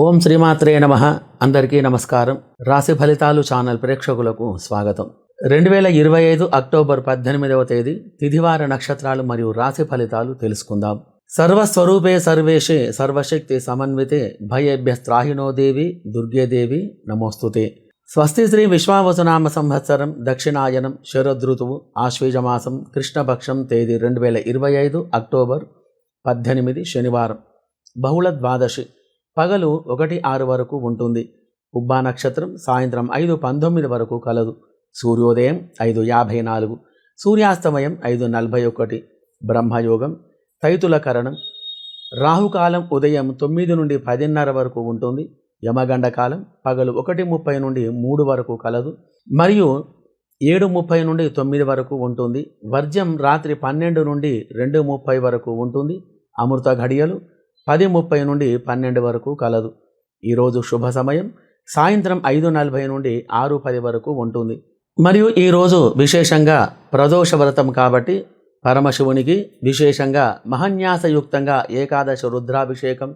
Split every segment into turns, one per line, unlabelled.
ఓం శ్రీమాత్రే నమ. అందరికీ నమస్కారం. రాశి ఫలితాలు ఛానల్ ప్రేక్షకులకు స్వాగతం. రెండు వేల ఇరవై ఐదు అక్టోబర్ పద్దెనిమిదవ తేదీ తిథివార నక్షత్రాలు మరియు రాశి ఫలితాలు తెలుసుకుందాం. సర్వస్వరూపే సర్వేషే సర్వశక్తి సమన్వితే భయేభ్యస్త్రాహినో దేవి దుర్గేదేవి నమోస్తుతే. స్వస్తి శ్రీ విశ్వావసునామ సంవత్సరం దక్షిణాయనం శరదృతువు ఆశ్వీజమాసం కృష్ణపక్షం తేదీ రెండు వేల ఇరవై ఐదు అక్టోబర్ పద్దెనిమిది శనివారం. బహుళ ద్వాదశి. పగలు ఒకటి ఆరు వరకు ఉంటుంది. ఉబ్బా నక్షత్రం సాయంత్రం ఐదు పంతొమ్మిది వరకు కలదు. సూర్యోదయం ఐదు యాభై నాలుగు. సూర్యాస్తమయం ఐదు నలభై ఒకటి. బ్రహ్మయోగం తైతులకరణం రాహుకాలం ఉదయం తొమ్మిది నుండి పదిన్నర వరకు ఉంటుంది. యమగండ కాలం పగలు ఒకటి ముప్పై నుండి మూడు వరకు కలదు. మరియు ఏడు ముప్పై నుండి తొమ్మిది వరకు ఉంటుంది. వర్జ్యం రాత్రి పన్నెండు నుండి రెండు ముప్పై వరకు ఉంటుంది. అమృత ఘడియలు పది ముప్పై నుండి పన్నెండు వరకు కలదు. ఈరోజు శుభ సమయం. సాయంత్రం ఐదు నలభై నుండి ఆరు పది వరకు ఉంటుంది. మరియు ఈరోజు విశేషంగా ప్రదోష వ్రతం కాబట్టి పరమశివునికి విశేషంగా మహన్యాసయుక్తంగా ఏకాదశ రుద్రాభిషేకం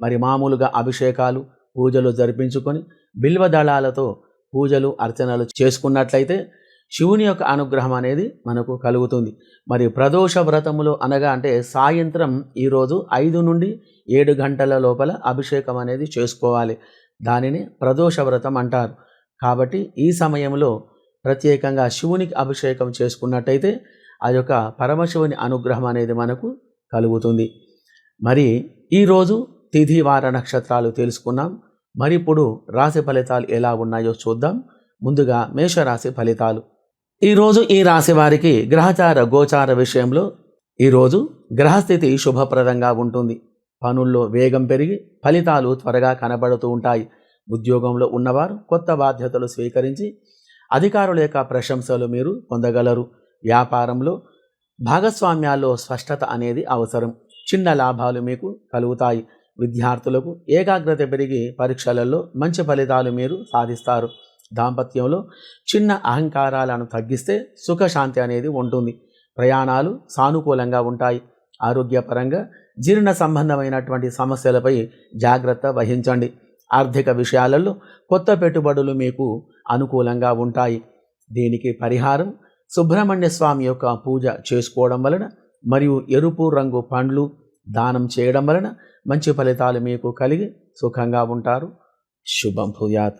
మరి మామూలుగా అభిషేకాలు పూజలు జరిపించుకొని బిల్వ దళాలతో పూజలు అర్చనలు చేసుకున్నట్లయితే శివుని యొక్క అనుగ్రహం అనేది మనకు కలుగుతుంది. మరి ప్రదోష వ్రతములు అనగా అంటే సాయంత్రం ఈరోజు ఐదు నుండి ఏడు గంటల లోపల అభిషేకం అనేది చేసుకోవాలి. దానిని ప్రదోష వ్రతం అంటారు. కాబట్టి ఈ సమయంలో ప్రత్యేకంగా శివునికి అభిషేకం చేసుకున్నట్టయితే ఆ యొక్క పరమశివుని అనుగ్రహం అనేది మనకు కలుగుతుంది. మరి ఈరోజు తిథి వార నక్షత్రాలు తెలుసుకున్నాం. మరి ఇప్పుడు రాశి ఫలితాలు ఎలా ఉన్నాయో చూద్దాం. ముందుగా మేషరాశి ఫలితాలు. ఈరోజు ఈ రాశి వారికి గ్రహచార గోచార విషయంలో ఈరోజు గ్రహస్థితి శుభప్రదంగా ఉంటుంది. పనుల్లో వేగం పెరిగి ఫలితాలు త్వరగా కనబడుతూ ఉంటాయి. ఉద్యోగంలో ఉన్నవారు కొత్త బాధ్యతలు స్వీకరించి అధికారుల యొక్క ప్రశంసలు మీరు పొందగలరు. వ్యాపారంలో భాగస్వామ్యాల్లో స్పష్టత అనేది అవసరం. చిన్న లాభాలు మీకు కలుగుతాయి. విద్యార్థులకు ఏకాగ్రత పెరిగి పరీక్షలలో మంచి ఫలితాలు మీరు సాధిస్తారు. దాంపత్యంలో చిన్న అహంకారాలను తగ్గిస్తే సుఖశాంతి అనేది ఉంటుంది. ప్రయాణాలు సానుకూలంగా ఉంటాయి. ఆరోగ్యపరంగా జీర్ణ సంబంధమైనటువంటి సమస్యలపై జాగ్రత్త వహించండి. ఆర్థిక విషయాలలో కొత్త పెట్టుబడులు మీకు అనుకూలంగా ఉంటాయి. దీనికి పరిహారం సుబ్రహ్మణ్య స్వామి యొక్క పూజ చేసుకోవడం వలన మరియు ఎరుపు రంగు పండ్లు దానం చేయడం వలన మంచి ఫలితాలు మీకు కలిగి సుఖంగా ఉంటారు. శుభం భూయాత్.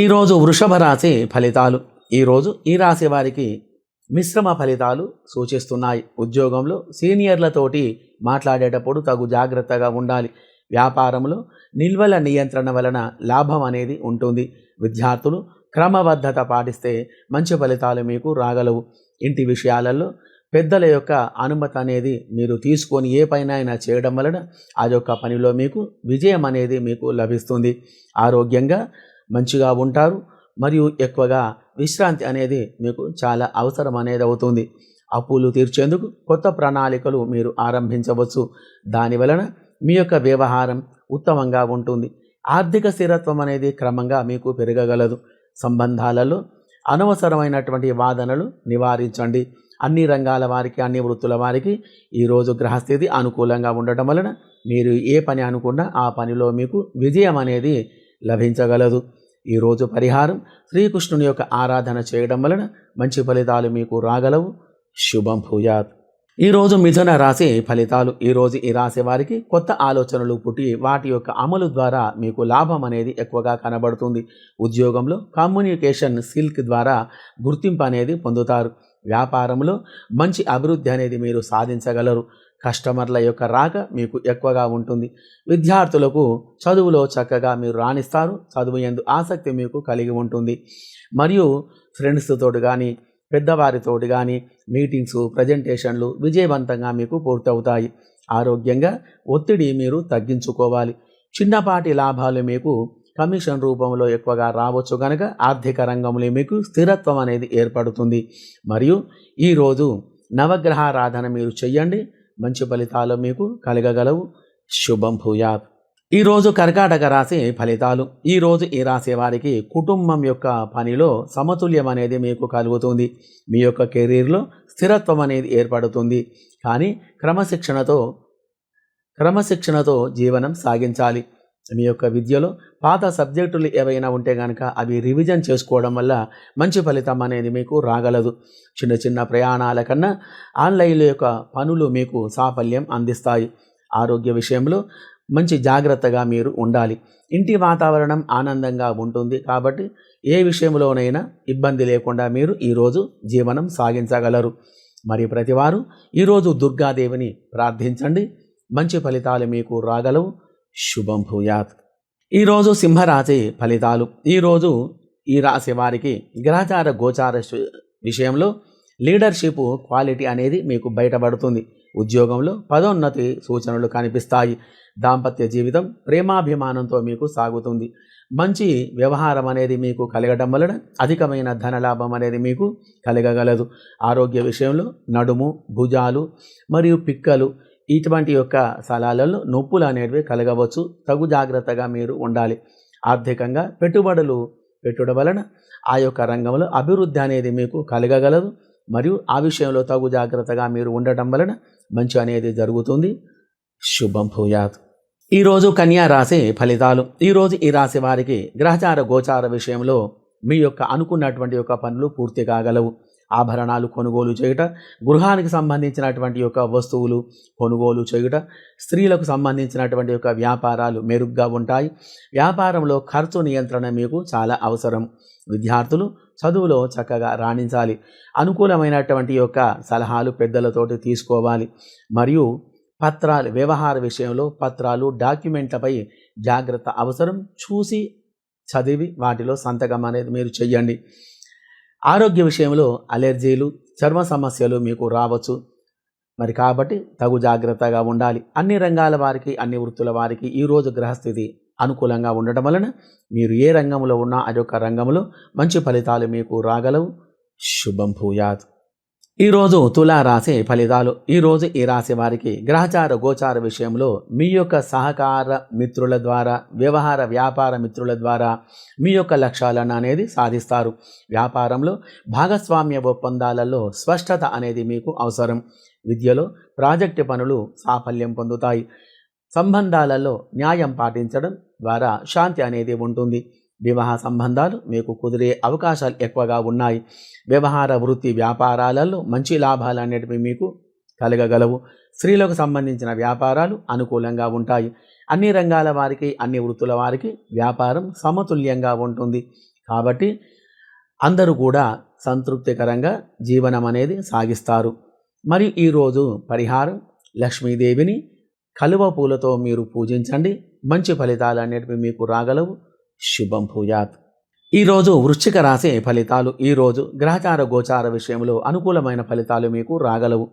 ఈరోజు వృషభ రాశి ఫలితాలు. ఈరోజు ఈ రాశి వారికి మిశ్రమ ఫలితాలు సూచిస్తున్నాయి. ఉద్యోగంలో సీనియర్లతోటి మాట్లాడేటప్పుడు తగు జాగ్రత్తగా ఉండాలి. వ్యాపారంలో నిల్వల నియంత్రణ వలన లాభం అనేది ఉంటుంది. విద్యార్థులు క్రమబద్ధత పాటిస్తే మంచి ఫలితాలు మీకు రాగలవు. ఇంటి విషయాలలో పెద్దల యొక్క అనుమతి అనేది మీరు తీసుకొని ఏ పైన అయినా చేయడం వలన ఆ యొక్క పనిలో మీకు విజయం అనేది మీకు లభిస్తుంది. ఆరోగ్యంగా మంచిగా ఉంటారు మరియు ఎక్కువగా విశ్రాంతి అనేది మీకు చాలా అవసరం అనేది అవుతుంది. అప్పులు తీర్చేందుకు కొత్త ప్రణాళికలు మీరు ఆరంభించవచ్చు. దాని వలన మీ యొక్క వ్యవహారం ఉత్తమంగా ఉంటుంది. ఆర్థిక స్థిరత్వం అనేది క్రమంగా మీకు పెరగగలదు. సంబంధాలలో అనవసరమైనటువంటి వాదనలు నివారించండి. అన్ని రంగాల వారికి అన్ని వృత్తుల వారికి ఈరోజు గ్రహస్థితి అనుకూలంగా ఉండటం వలన మీరు ఏ పని అనుకున్నా ఆ పనిలో మీకు విజయం అనేది లభించగలదు. ఈరోజు పరిహారం శ్రీకృష్ణుని యొక్క ఆరాధన చేయడం వలన మంచి ఫలితాలు మీకు రాగలవు. శుభం భూయాత్. ఈరోజు మిథున రాశి ఫలితాలు. ఈరోజు ఈ రాశి వారికి కొత్త ఆలోచనలు పుట్టి వాటి యొక్క అమలు ద్వారా మీకు లాభం అనేది ఎక్కువగా కనబడుతుంది. ఉద్యోగంలో కమ్యూనికేషన్ సిల్క్ ద్వారా గుర్తింపు అనేది పొందుతారు. వ్యాపారంలో మంచి అభివృద్ధి అనేది మీరు సాధించగలరు. కస్టమర్ల యొక్క రాక మీకు ఎక్కువగా ఉంటుంది. విద్యార్థులకు చదువులో చక్కగా మీరు రాణిస్తారు. చదువు ఎందు ఆసక్తి మీకు కలిగి ఉంటుంది. మరియు ఫ్రెండ్స్తో కానీ పెద్దవారితోటి కానీ మీటింగ్స్ ప్రజెంటేషన్లు విజయవంతంగా మీకు పూర్తవుతాయి. ఆరోగ్యంగా ఒత్తిడి మీరు తగ్గించుకోవాలి. చిన్నపాటి లాభాలు మీకు కమిషన్ రూపంలో ఎక్కువగా రావచ్చు కనుక ఆర్థిక రంగంలో మీకు స్థిరత్వం అనేది ఏర్పడుతుంది. మరియు ఈరోజు నవగ్రహారాధన మీరు చెయ్యండి. మంచి ఫలితాలు మీకు కలగగలవు. శుభం భూయాత్. ఈరోజు కర్కాటక రాశి ఫలితాలు. ఈరోజు ఈ రాశి వారికి కుటుంబం యొక్క పనిలో సమతుల్యం అనేది మీకు కలుగుతుంది. మీ యొక్క కెరీర్లో స్థిరత్వం అనేది ఏర్పడుతుంది. కానీ క్రమశిక్షణతో క్రమశిక్షణతో జీవనం సాగించాలి. మీ యొక్క విద్యలో పాత సబ్జెక్టులు ఏవైనా ఉంటే కనుక అవి రివిజన్ చేసుకోవడం వల్ల మంచి ఫలితం అనేది మీకు రాగలదు. చిన్న చిన్న ప్రయాణాల కన్నా ఆన్లైన్ యొక్క పనులు మీకు సాఫల్యం అందిస్తాయి. ఆరోగ్య విషయంలో మంచి జాగ్రత్తగా మీరు ఉండాలి. ఇంటి వాతావరణం ఆనందంగా ఉంటుంది కాబట్టి ఏ విషయంలోనైనా ఇబ్బంది లేకుండా మీరు ఈరోజు జీవనం సాగించగలరు. మరి ప్రతివారు ఈరోజు దుర్గాదేవిని ప్రార్థించండి. మంచి ఫలితాలు మీకు రాగలవు. శుభం భూయాత్. ఈరోజు సింహరాశి ఫలితాలు. ఈరోజు ఈ రాశి వారికి గ్రహచార గోచార విషయంలో లీడర్షిప్ క్వాలిటీ అనేది మీకు బయటపడుతుంది. ఉద్యోగంలో పదోన్నతి సూచనలు కనిపిస్తాయి. దాంపత్య జీవితం ప్రేమాభిమానంతో మీకు సాగుతుంది. మంచి వ్యవహారం అనేది మీకు కలగడం వలన అధికమైన ధనలాభం అనేది మీకు కలగగలదు. ఆరోగ్య విషయంలో నడుము భుజాలు మరియు పిక్కలు ఇటువంటి యొక్క స్థలాలలో నొప్పులు అనేటివి కలగవచ్చు. తగు జాగ్రత్తగా మీరు ఉండాలి. ఆర్థికంగా పెట్టుబడులు పెట్టుడం వలన ఆ యొక్క రంగంలో అభివృద్ధి అనేది మీకు కలగగలదు. మరియు ఆ విషయంలో తగు జాగ్రత్తగా మీరు ఉండటం వలన మంచి అనేది జరుగుతుంది. శుభం భూయాత్. ఈరోజు కన్యా రాశి ఫలితాలు. ఈరోజు ఈ రాశి వారికి గ్రహచార గోచార విషయంలో మీ యొక్క అనుకున్నటువంటి యొక్క పనులు పూర్తి కాగలవు. ఆభరణాలు కొనుగోలు చేయుట గృహానికి సంబంధించినటువంటి యొక్క వస్తువులు కొనుగోలు చేయుట స్త్రీలకు సంబంధించినటువంటి యొక్క వ్యాపారాలు మెరుగ్గా ఉంటాయి. వ్యాపారంలో ఖర్చు నియంత్రణ మీకు చాలా అవసరం. విద్యార్థులు చదువులో చక్కగా రాణించాలి. అనుకూలమైనటువంటి యొక్క సలహాలు పెద్దలతోటి తీసుకోవాలి. మరియు పత్రాలు వ్యవహార విషయంలో పత్రాలు డాక్యుమెంట్లపై జాగ్రత్త అవసరం. చూసి చదివి వాటిలో సంతకం అనేది మీరు చెయ్యండి ఆరోగ్య విషయంలో అలెర్జీలు చర్మ సమస్యలు మీకు రావచ్చు. మరి కాబట్టి తగు జాగ్రత్తగా ఉండాలి. అన్ని రంగాల వారికి అన్ని వృత్తుల వారికి ఈరోజు గ్రహస్థితి అనుకూలంగా ఉండటం వలన మీరు ఏ రంగంలో ఉన్నా అదొక రంగంలో మంచి ఫలితాలు మీకు రాగలవు. శుభం భూయాత్. ఈరోజు తులా రాశి ఫలితాలు. ఈరోజు ఈ రాశి వారికి గ్రహచార గోచార విషయంలో మీ యొక్క సహకార మిత్రుల ద్వారా వ్యవహార వ్యాపార మిత్రుల ద్వారా మీ యొక్క లక్ష్యాలను అనేది సాధిస్తారు. వ్యాపారంలో భాగస్వామ్య ఒప్పందాలలో స్పష్టత అనేది మీకు అవసరం. విద్యలో ప్రాజెక్టు పనులు సాఫల్యం పొందుతాయి. సంబంధాలలో న్యాయం పాటించడం ద్వారా శాంతి అనేది ఉంటుంది. వివాహ సంబంధాలు మీకు కుదిరే అవకాశాలు ఎక్కువగా ఉన్నాయి. వ్యవహార వృత్తి వ్యాపారాలలో మంచి లాభాలు అనేటివి మీకు కలగగలవు. స్త్రీలకు సంబంధించిన వ్యాపారాలు అనుకూలంగా ఉంటాయి. అన్ని రంగాల వారికి అన్ని వృత్తుల వారికి వ్యాపారం సమతుల్యంగా ఉంటుంది. కాబట్టి అందరూ కూడా సంతృప్తికరంగా జీవనం అనేది సాగిస్తారు. మరి ఈరోజు పరిహారం లక్ష్మీదేవిని కలువ పూలతో మీరు పూజించండి. మంచి ఫలితాలు అనేటివి మీకు రాగలవు. శుభం భూయాత్. ఈరోజు వృశ్చిక రాశి ఫలితాలు ఈరోజు గ్రహచార గోచార విషయంలో అనుకూలమైన ఫలితాలు మీకు రాగలవు.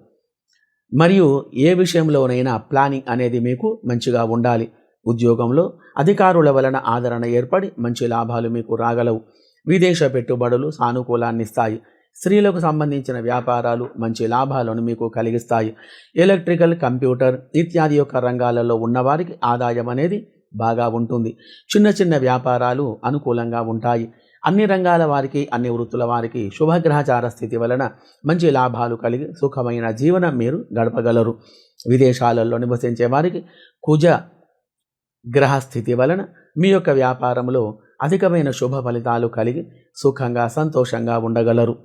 మరియు ఏ విషయంలోనైనా ప్లానింగ్ అనేది మీకు మంచిగా ఉండాలి. ఉద్యోగంలో అధికారుల వలన ఆదరణ ఏర్పడి మంచి లాభాలు మీకు రాగలవు. విదేశ పెట్టుబడులు సానుకూలాన్ని ఇస్తాయి. స్త్రీలకు సంబంధించిన వ్యాపారాలు మంచి లాభాలను మీకు కలిగిస్తాయి. ఎలక్ట్రికల్ కంప్యూటర్ ఇత్యాది యొక్క రంగాలలో ఉన్నవారికి ఆదాయం అనేది బాగా ఉంటుంది. చిన్న చిన్న వ్యాపారాలు అనుకూలంగా ఉంటాయి. అన్ని రంగాల వారికి అన్ని వృత్తుల వారికి శుభగ్రహచార స్థితి వలన మంచి లాభాలు కలిగి సుఖమైన జీవనం మీరు గడపగలరు. విదేశాలలో నివసించే వారికి కుజ గ్రహ స్థితి వలన మీ యొక్క వ్యాపారంలో అధికమైన శుభ ఫలితాలు కలిగి సుఖంగా సంతోషంగా ఉండగలరు.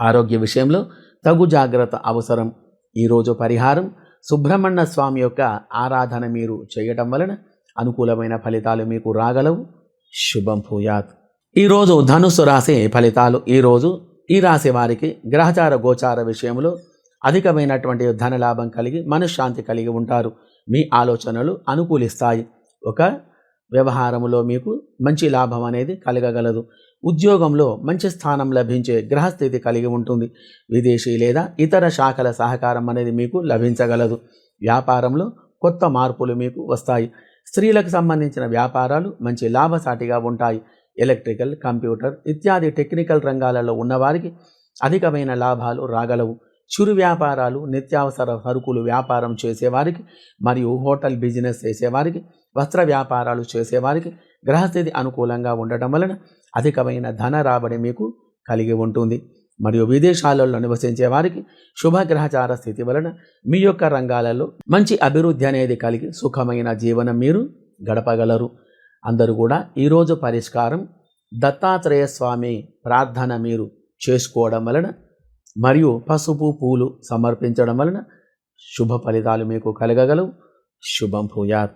ఆరోగ్య విషయంలో తగు జాగ్రత్త అవసరం. ఈరోజు పరిహారం సుబ్రహ్మణ్య స్వామి యొక్క ఆరాధన మీరు చేయటం వలన అనుకూలమైన ఫలితాలు మీకు రాగలవు. శుభం భూయాత్. ఈరోజు ధనుస్సు రాశి ఫలితాలు ఈరోజు ఈ రాశి వారికి గ్రహచార గోచార విషయంలో అధికమైనటువంటి ధనలాభం కలిగి మనశ్శాంతి కలిగి ఉంటారు. మీ ఆలోచనలు అనుకూలిస్తాయి. ఒక వ్యవహారములో మీకు మంచి లాభం అనేది కలగగలదు. ఉద్యోగంలో మంచి స్థానం లభించే గ్రహస్థితి కలిగి ఉంటుంది. విదేశీ లేదా ఇతర శాఖల సహకారం అనేది మీకు లభించగలదు. వ్యాపారంలో కొత్త మార్పులు మీకు వస్తాయి. స్త్రీలకు సంబంధించిన వ్యాపారాలు మంచి లాభసాటిగా ఉంటాయి. ఎలక్ట్రికల్ కంప్యూటర్ ఇత్యాది టెక్నికల్ రంగాలలో ఉన్నవారికి అధికమైన లాభాలు రాగలవు. చిరు వ్యాపారాలు నిత్యావసర సరుకులు వ్యాపారం చేసేవారికి మరియు హోటల్ బిజినెస్ చేసేవారికి వస్త్ర వ్యాపారాలు చేసేవారికి గ్రహస్థితి అనుకూలంగా ఉండటం వలన అధికమైన ధన రాబడి మీకు కలిగి ఉంటుంది. మరియు విదేశాలలో నివసించే వారికి శుభగ్రహచార స్థితి వలన మీ యొక్క రంగాలలో మంచి అభివృద్ధి అనేది కలిగి సుఖమైన జీవనం మీరు గడపగలరు. అందరూ కూడా ఈరోజు పరిష్కారం దత్తాత్రేయ స్వామి ప్రార్థన మీరు చేసుకోవడం వలన మరియు పసుపు పూలు సమర్పించడం వలన శుభ ఫలితాలు మీకు కలగగలవు. శుభం భూయాత్.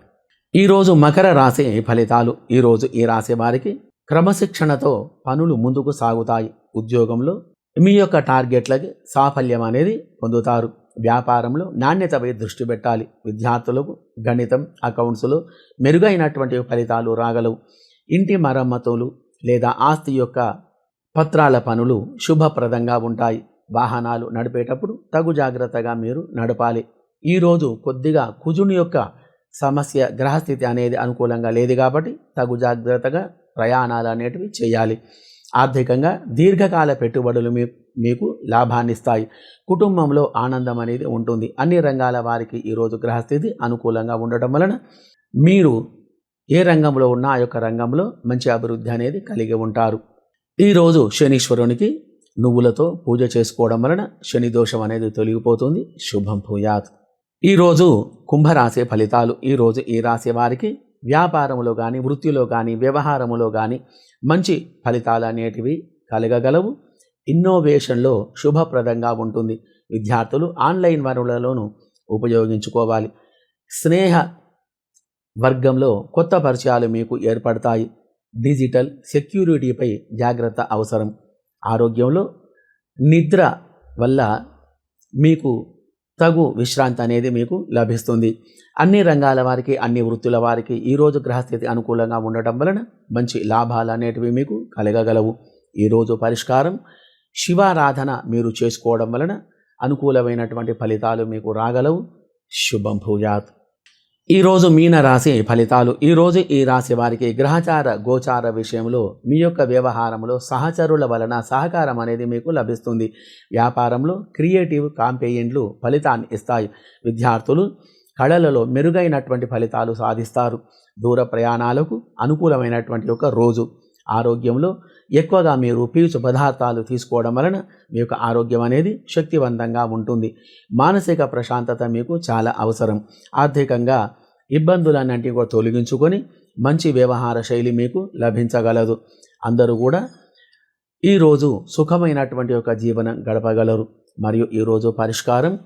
ఈరోజు మకర రాశి ఫలితాలు. ఈరోజు ఈ రాశి వారికి క్రమశిక్షణతో పనులు ముందుకు సాగుతాయి. ఉద్యోగంలో మీ యొక్క టార్గెట్లకి సాఫల్యం అనేది పొందుతారు. వ్యాపారంలో నాణ్యతపై దృష్టి పెట్టాలి. విద్యార్థులకు గణితం అకౌంట్స్లో మెరుగైనటువంటి ఫలితాలు రాగలవు. ఇంటి మరమ్మతులు లేదా ఆస్తి యొక్క పత్రాల పనులు శుభప్రదంగా ఉంటాయి. వాహనాలు నడిపేటప్పుడు తగు జాగ్రత్తగా మీరు నడపాలి. ఈరోజు కొద్దిగా కుజుని యొక్క సమస్య గ్రహస్థితి అనేది అనుకూలంగా లేదు కాబట్టి తగు జాగ్రత్తగా ప్రయాణాలు అనేటివి చేయాలి. ఆర్థికంగా దీర్ఘకాల పెట్టుబడులు మీ మీకు లాభాన్ని ఇస్తాయి కుటుంబంలో ఆనందం అనేది ఉంటుంది. అన్ని రంగాల వారికి ఈరోజు గ్రహస్థితి అనుకూలంగా ఉండటం వలన మీరు ఏ రంగంలో ఉన్నా ఆ యొక్క రంగంలో మంచి అభివృద్ధి అనేది కలిగి ఉంటారు. ఈరోజు శనీశ్వరునికి నువ్వులతో పూజ చేసుకోవడం వలన శని దోషం అనేది తొలగిపోతుంది. శుభం భూయాత్. ఈరోజు కుంభరాశి ఫలితాలు ఈరోజు ఈ రాశి వారికి వ్యాపారములో కానీ వృత్తిలో కానీ వ్యవహారములో కానీ మంచి ఫలితాలు అనేటివి కలగగలవు. ఇన్నోవేషన్లో శుభప్రదంగా ఉంటుంది. విద్యార్థులు ఆన్లైన్ వనరులలోనూ ఉపయోగించుకోవాలి. స్నేహ వర్గంలో కొత్త పరిచయాలు మీకు ఏర్పడతాయి. డిజిటల్ సెక్యూరిటీపై జాగ్రత్త అవసరం. ఆరోగ్యంలో నిద్ర వల్ల మీకు తగు విశ్రాంతి అనేది మీకు లభిస్తుంది. అన్ని రంగాల వారికి అన్ని వృత్తుల వారికి ఈరోజు గ్రహస్థితి అనుకూలంగా ఉండటం వలన మంచి లాభాలు అనేటివి మీకు కలగగలవు. ఈరోజు పరిష్కారం శివారాధన మీరు చేసుకోవడం వలన అనుకూలమైనటువంటి ఫలితాలు మీకు రాగలవు. శుభం భూయాత్. ఈరోజు మీన రాశి ఫలితాలు. ఈరోజు ఈ రాశి వారికి గ్రహచార గోచార విషయంలో మీ యొక్క వ్యవహారంలో సహచరుల వలన సహకారం అనేది మీకు లభిస్తుంది. వ్యాపారంలో క్రియేటివ్ కాంపెయిన్లు ఫలితాన్ని ఇస్తాయి. విద్యార్థులు కళలలో మెరుగైనటువంటి ఫలితాలు సాధిస్తారు. దూర ప్రయాణాలకు అనుకూలమైనటువంటి ఒక రోజు. ఆరోగ్యంలో ఎక్కువగా మీరు పీచు పదార్థాలు తీసుకోవడం వలన మీ యొక్క ఆరోగ్యం అనేది శక్తివంతంగా ఉంటుంది. మానసిక ప్రశాంతత మీకు చాలా అవసరం. ఆర్థికంగా ఇబ్బందులన్నింటినీ కూడా తొలగించుకొని మంచి వ్యవహార శైలి మీకు లభించగలదు. అందరూ కూడా ఈరోజు సుఖమైనటువంటి ఒక జీవనం గడపగలరు. మరియు ఈరోజు పరిష్కారం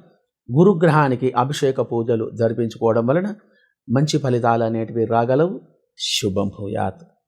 గురుగ్రహానికి అభిషేక పూజలు జరిపించుకోవడం వలన మంచి ఫలితాలు అనేటివి రాగలవు. శుభం భూయాత్.